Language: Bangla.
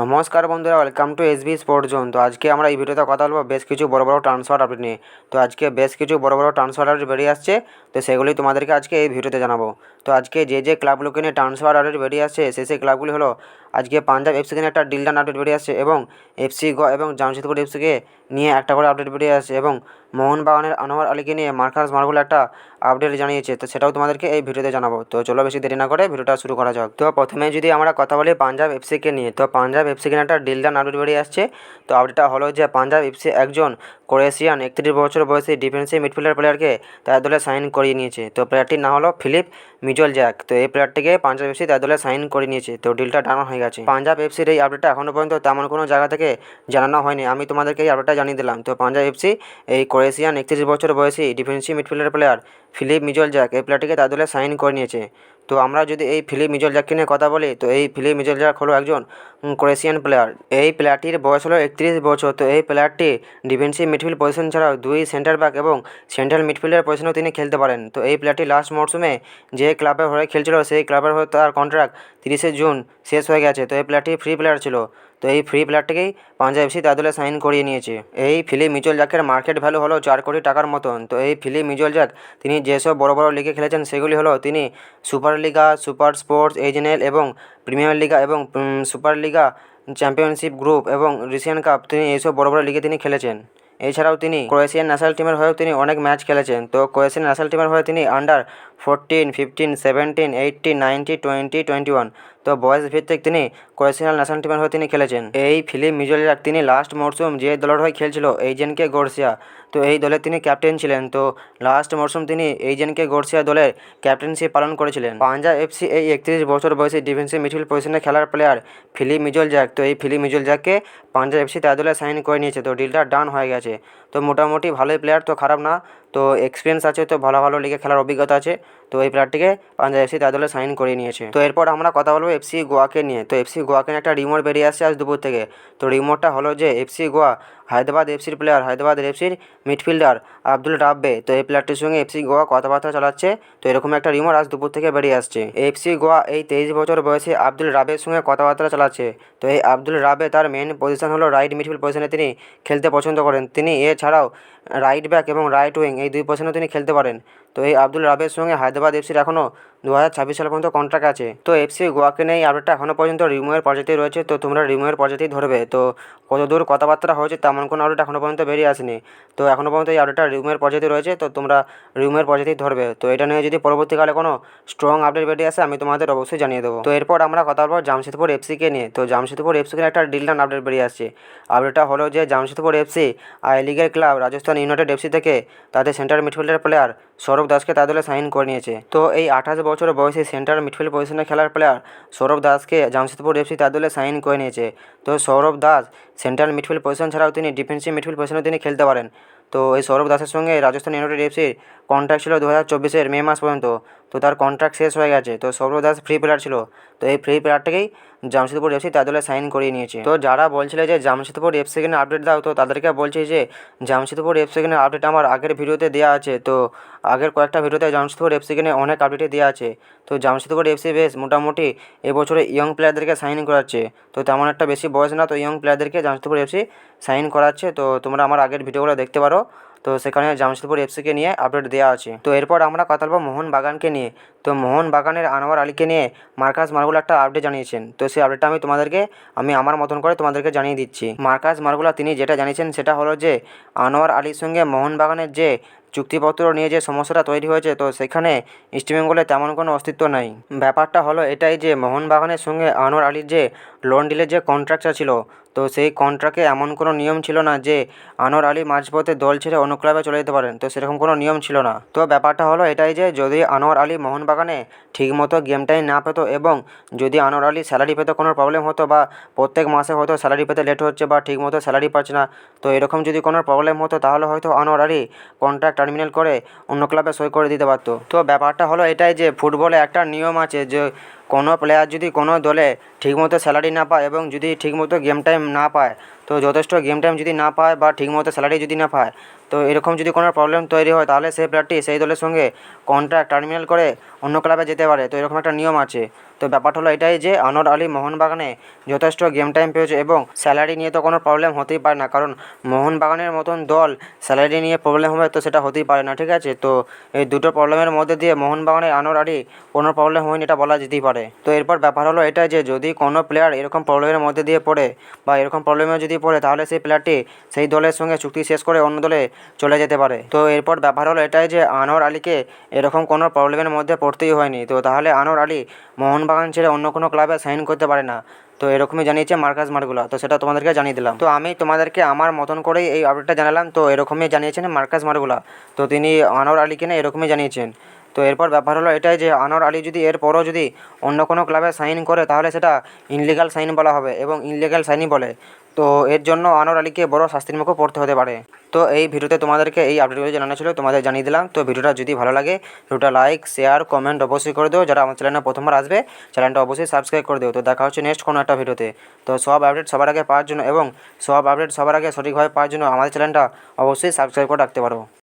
নমস্কার বন্ধুরা welcome to S B sport zone তো আজকে আমরা এই ভিডিওতে কথা বলব বেশ কিছু বড় বড় ট্রান্সফার আপডেট নিয়ে। তো আজকে বেশ কিছু বড় বড় ট্রান্সফার আপডেট বেরিয়ে আসছে। তো সেগুলি তোমাদেরকে আজকে এই ভিডিওতে জানাব। তো আজকে যে যে ক্লাবগুলোকে নিয়ে ট্রান্সফার আপডেট বেরিয়ে আসছে সেই সেই ক্লাবগুলি হলো আজকে পাঞ্জাব এফসিকে নিয়ে একটা ডিল ডান আপডেট বেরিয়ে আসছে এবং এফসি গ এবং জামশেদপুর এফসিকে নিয়ে একটা করে আপডেট বেরিয়ে আসছে এবং মোহনবাগানের আনোয়ার আলীকে নিয়ে মার্কাস মার্গুল একটা আপডেট জানিয়েছে। তো সেটাও তোমাদেরকে এই ভিডিওতে জানাব। তো চলো বেশি দেরি না করে ভিডিওটা শুরু করা যাক। তো প্রথমে যদি আমরা কথা বলি পাঞ্জাব এফসিকে নিয়ে, তো পাঞ্জাব এফসিকে নিয়ে একটা ডিল ডান আপডেট বেরিয়ে আসছে। তো আপডেটটা হলো যে পাঞ্জাব এফসি একজন ক্রোয়েশিয়ান একত্রিশ বছর বয়সী ডিফেন্সিভ মিডফিল্ডার প্লেয়ারকে তার দলে সাইন করিয়ে নিয়েছে। তো প্লেয়ারটির নাম হলো ফিলিপ মিজল জ্যাক তো এই প্লেয়ারটিকে পাঞ্জাব এফসি তার দলে সাইন করে নিয়েছে। তো ডিলটা ডান হয়ে গেছে। পাঞ্জাব এফসির এই আপডেটটা এখনও পর্যন্ত তেমন কোনো জায়গা থেকে জানানো হয়নি। আমি তোমাদেরকে এই আপডেটটা জানিয়ে দিলাম। তো পাঞ্জাব এফসি এই ক্রোয়েশিয়ান একত্রিশ বছর বয়সী defensive midfielder player Filip Mrzljak এই প্লেয়ারটিকে তার দলে সাইন করে নিয়েছে। তো আমরা যদি এই ফিলিপ মিজল জ্যাককে নিয়ে কথা বলি, তো এই ফিলিপ মিজলজাক হলো একজন ক্রোয়েশিয়ান প্লেয়ার এই প্লেয়ারটির বয়স হলো একত্রিশ বছর, তো এই প্লেয়ারটি ডিফেন্সিভ মিডফিল্ড পজিশন ছাড়াও দুই সেন্টার ব্যাক এবং সেন্ট্রাল মিডফিল্ডের পজিশনেও তিনি খেলতে পারেন। তো এই প্লেয়ারটি লাস্ট মরশুমে যে ক্লাবের হয়ে খেলছিল, সেই ক্লাবের হয়ে তার কন্ট্রাক্ট তিরিশে জুন শেষ হয়ে গেছে। তো এই প্লেয়ারটি ফ্রি প্লেয়ার ছিল। এই ফ্রি প্লেয়ারটিকেই পাঞ্জাব এফসি তার সাইন করিয়ে নিয়েছে। এই ফিলিপ মিজল জ্যাকের মার্কেট ভ্যালু হলো চার কোটি টাকার মতন। তো এই ফিলিপ মিজল জ্যাক তিনি যেসব বড় বড় লিগে খেলেছেন, সেগুলি হলো তিনি সুপার লিগা সুপার স্পোর্টস এজেনেল এবং প্রিমিয়ার লিগা এবং সুপার লিগা চ্যাম্পিয়নশিপ গ্রুপ এবং রিসিয়ান কাপ তিনি এইসব বড় বড় লিগে তিনি খেলেছেন। এছাড়াও তিনি ক্রোয়েশিয়ান ন্যাশনাল টিমের হয়েও তিনি অনেক ম্যাচ খেলেছেন। তো ক্রোয়েশিয়ান ন্যাশনাল টিমের হয়ে তিনি under fourteen fifteen seventeen eighteen ninety twenty twenty one তো বয়স ভিত্তিক তিনি ক্রোয়েশিয়ান ন্যাশনাল টিমের হয়ে তিনি খেলেছেন। এই ফিলিপ মিজোলিয়াক তিনি লাস্ট মরশুম যে দলের হয়ে খেলছিল এইজেনকে গোর্সিয়া তো এই দলে তিনি ক্যাপ্টেন ছিলেন। তো লাস্ট মরশুম তিনি এইজেনকে গোর্সিয়া দলের ক্যাপ্টেন্সি পালন করেছিলেন। পাঞ্জাব এফসি এই একত্রিশ বছর বয়সী ডিফেন্সিভ মিডফিল্ড পজিশনে খেলার প্লেয়ার ফিলিপ মিজল জ্যাক তো এই ফিলিপ মিজল জ্যাককে পাঞ্জাব এফসি তার দলে সাইন করে নিয়েছে। তো ডিলটা ডান হয়ে গেছে। তো মোটামুটি ভালোই প্লেয়ার তো খারাপ না। তো এক্সপিরিয়েন্স আছে, তো ভালো ভালো লিগে খেলার অভিজ্ঞতা আছে। তো এই প্লেয়ারটিকে পাঞ্জাব এফসি তার দলে সাইন করে নিয়েছে। তো এরপর আমরা কথা বলব এফসি গোয়াকে নিয়ে। তো এফসি গোয়াকে নিয়ে একটা রিমোট বেরিয়ে আসছে আজ দুপুর থেকে। তো রিমোটটা হলো যে এফসি গোয়া হায়দ্রাবাদ এফসির প্লেয়ার হায়দ্রাবাদ এফসির মিডফিল্ডার আব্দুল রাব্বে। তো এই প্লেয়ারটির সঙ্গে এফসি গোয়া কথাবার্তা চালাচ্ছে। তো এরকম একটা রিমোট আজ দুপুর থেকে বেরিয়ে আসছে। এফসি গোয়া এই তেইশ বছর বয়সে আব্দুল রাবের সঙ্গে কথাবার্তা চালাচ্ছে। তো এই আব্দুল রাবে তার মেন পজিশন হলো রাইট মিডফিল্ড পজিশনে তিনি খেলতে পছন্দ করেন। তিনি এছাড়াও রাইট ব্যাক এবং রাইট উইং এই দুই পজিশনেও তিনি খেলতে পারেন। তো এই আব্দুল রাবের সঙ্গে হায়দ্রাবাদ এফসির এখনও দু হাজার ছাব্বিশ সাল পর্যন্ত কন্ট্রাক্ট আছে। তো এফসি গোয়াকে নিয়ে এই আপডেটটা এখনও পর্যন্ত রিমুয়ের পর্যাতেই রয়েছে, তো তোমরা রিমুয়ের পর্যাতেই ধরবে। তো কত দূর কথাবার্তা হয়েছে তেমন কোনো আপডেট এখনও পর্যন্ত বেরিয়ে আসেনি। তো এখনও পর্যন্ত এই আপডেটটা রিমুয়ের পর্যাতেই রয়েছে, তো তোমরা রিমুয়ের পর্যাতেই ধরবে। তো এটা নিয়ে যদি পরবর্তীকালে কোনো স্ট্রং আপডেট বেরিয়ে আসে, আমি তোমাদের অবশ্যই জানিয়ে দেবো। তো এরপর আমরা কথা বলব জামশেদপুর এফসিকে নিয়ে। তো জামশেদপুর এফসিকে একটা ডিল ডান আপডেট বেরিয়ে আসছে। আপডেটটা হলো যে জামশেদপুর এফসি আই লিগের ক্লাব রাজস্থান ইউনাইটেড এফসি থেকে তাদের সেন্টার মিডফিল্ডার প্লেয়ার সৌরভ দাসকে তার দলে সাইন করে নিয়েছে। তো এই আঠাশ বছর বয়সে সেন্টার মিডফিল্ড পজিশনে খেলার প্লেয়ার সৌরভ দাসকে জামশেদপুর এফসি তার দলে সাইন করে নিয়েছে। তো Sourav Das central midfield position ছাড়াও তিনি ডিফেন্সিভ মিডফিল্ড পজিশনেও তিনি খেলতে পারেন। তো এই সৌরভ দাসের সঙ্গে রাজস্থান ইউনাইটেড এফসির কন্ট্রাক্ট ছিল দু হাজার চব্বিশের মে মাস পর্যন্ত। তো তার কন্ট্রাক্ট শেষ হয়ে গেছে। তো সৌরভ দাস ফ্রি প্লেয়ার ছিল। তো এই ফ্রি প্লেয়ারটাকেই জামশেদপুর এফসি তার দলে সাইন করিয়ে নিয়েছে। তো যারা বলছিল যে জামশেদপুর এফসি কিনে আপডেট দাও, তো তাদেরকে বলছি যে জামশেদপুর এফসি কিনে আপডেট আমার আগের ভিডিওতে দেওয়া আছে। তো আগের কয়েকটা ভিডিওতে জামশেদপুর এফসি কিনে অনেক আপডেটই দেওয়া আছে। তো জামশেদপুর এফসি বেশ মোটামুটি এবছরে ইয়ং প্লেয়ারদেরকে সাইন করাচ্ছে। তো তেমন একটা বেশি বয়স না, তো ইয়ং প্লেয়ারদেরকে জামশেদপুর এফসি সাইন করাচ্ছে। তো তোমরা আমার আগের ভিডিওগুলো দেখতে পারো। তো সেখানে জামশেদপুর এফসিকে নিয়ে আপডেট দেওয়া আছে। তো এরপর আমরা কথা বলব মোহন বাগানকে নিয়ে। তো মোহন বাগানের আনোয়ার আলীকে নিয়ে মার্কাস মার্গুলা একটা আপডেট জানিয়েছেন। তো সেই আপডেটটা আমি তোমাদেরকে, আমি আমার মতন করে তোমাদেরকে জানিয়ে দিচ্ছি। মার্কাস মার্গুলা তিনি যেটা জানিয়েছেন সেটা হলো যে, আনোয়ার আলীর সঙ্গে মোহন বাগানের যে চুক্তিপত্র নিয়ে যে সমস্যাটা তৈরি হয়েছে, তো সেখানে ইস্টবেঙ্গলে তেমন কোনো অস্তিত্ব নাই। ব্যাপারটা হলো এটাই যে মোহনবাগানের সঙ্গে আনোয়ার আলীর যে লোন ডিলের যে কন্ট্রাক্টটা ছিল তো সেই কন্ট্রাক্টে এমন কোনো নিয়ম ছিল না যে আনোয়ার আলী মাঝপথে দল ছেড়ে অন্য ক্লাবে চলে যেতে পারেন, তো সেরকম কোনো নিয়ম ছিল না। তো ব্যাপারটা হলো এটাই যে যদি আনোয়ার আলী মোহনবাগানে ঠিকমতো গেম টাইম না পেতো এবং যদি আনোয়ার আলী স্যালারি পেতে কোনো প্রবলেম হতো বা প্রত্যেক মাসে হয়তো স্যালারি পেতে লেট হচ্ছে বা ঠিকমতো স্যালারি পাচ্ছে না, তো এরকম যদি কোনো প্রবলেম হতো তাহলে হয়তো আনোয়ার আলী কন্ট্রাক্ট টার্মিনাল করে অন্য ক্লাবে সই করে দিতে পারতো। তো ব্যাপারটা হলো এটাই যে ফুটবলে একটা নিয়ম আছে যে কোনো প্লেয়ার যদি কোনো দলে ঠিকমতো স্যালারি না পায় এবং যদি ঠিকমতো গেম টাইম না পায় তো যথেষ্ট গেম টাইম যদি না পায় বা ঠিকমতো স্যালারি যদি না পায়, তো এরকম যদি কোনো প্রবলেম তৈরি হয়, তাহলে সেই প্লেয়ারটি সেই দলের সঙ্গে কন্ট্রাক্ট টার্মিনাল করে অন্য ক্লাবে যেতে পারে। তো এরকম একটা নিয়ম আছে। তো ব্যাপারটা হলো এটাই যে, আনোয়ার আলী মোহনবাগানে যথেষ্ট গেম টাইম পেয়েছে এবং স্যালারি নিয়ে তো কোনো প্রবলেম হতেই পারে না। কারণ মোহনবাগানের মতন দল স্যালারি নিয়ে প্রবলেম হবে তো সেটা হতেই পারে না, ঠিক আছে? তো এই দুটো প্রবলেমের মধ্যে দিয়ে মোহনবাগানে আনোয়ার আলী কোনো প্রবলেম হয়নি এটা বলা যেতেই পারে। তো এরপর ব্যাপার হলো এটাই যে, যদি কোনো প্লেয়ার এরকম প্রবলেমের মধ্যে দিয়ে পড়ে বা এরকম প্রবলেমে যদি পড়ে, তাহলে সেই প্লেয়ারটি সেই দলের সঙ্গে চুক্তি শেষ করে অন্য দলে চলে যেতে পারে। তো এরপর ব্যাপার হলো এটাই যে আনোয়ার আলীকে এরকম কোনো প্রবলেমের মধ্যে পড়তেই হয়নি। তো তাহলে আনোয়ার আলী মোহনবাগান ছেড়ে অন্য কোনো ক্লাবে সাইন করতে পারে না। তো এরকমই জানিয়েছে মার্কাস মার্গুলা। তো সেটা তোমাদেরকে জানিয়ে দিলাম। তো আমি তোমাদেরকে আমার মতন করেই এই আপডেটটা জানালাম। তো এরকমই জানিয়েছেন মার্কাস মার্গুলা। তো তিনি আনোয়ার আলীকে না এরকমই জানিয়েছেন। তো এরপর ব্যাপার হলো এটাই যে আনোয়ার আলী যদি এরপরও যদি অন্য কোনো ক্লাবে সাইন করে, তাহলে সেটা ইনলিগাল সাইন বলা হবে এবং ইনলিগাল সাইনই বলে। তো এর জন্য আনোয়ার আলীকে বড় শাস্তির মুখে পড়তে হতে পারে। তো এই ভিডিওতে তোমাদেরকে এই আপডেটগুলো জানানো ছিল, তোমাদের জানিয়ে দিলাম। তো ভিডিওটা যদি ভালো লাগে, ভিডিওটা লাইক শেয়ার কমেন্ট অবশ্যই করে দিও। যারা আমার চ্যানেলে প্রথমবার আসবে চ্যানেলটা অবশ্যই সাবস্ক্রাইব করে দিও। তো দেখা হচ্ছে নেক্সট কোনো একটা ভিডিওতে। তো সব আপডেট সবার আগে পাওয়ার জন্য এবং সব আপডেট সবার আগে সঠিকভাবে পাওয়ার জন্য আমাদের চ্যানেলটা অবশ্যই সাবস্ক্রাইব করে রাখতে পারো।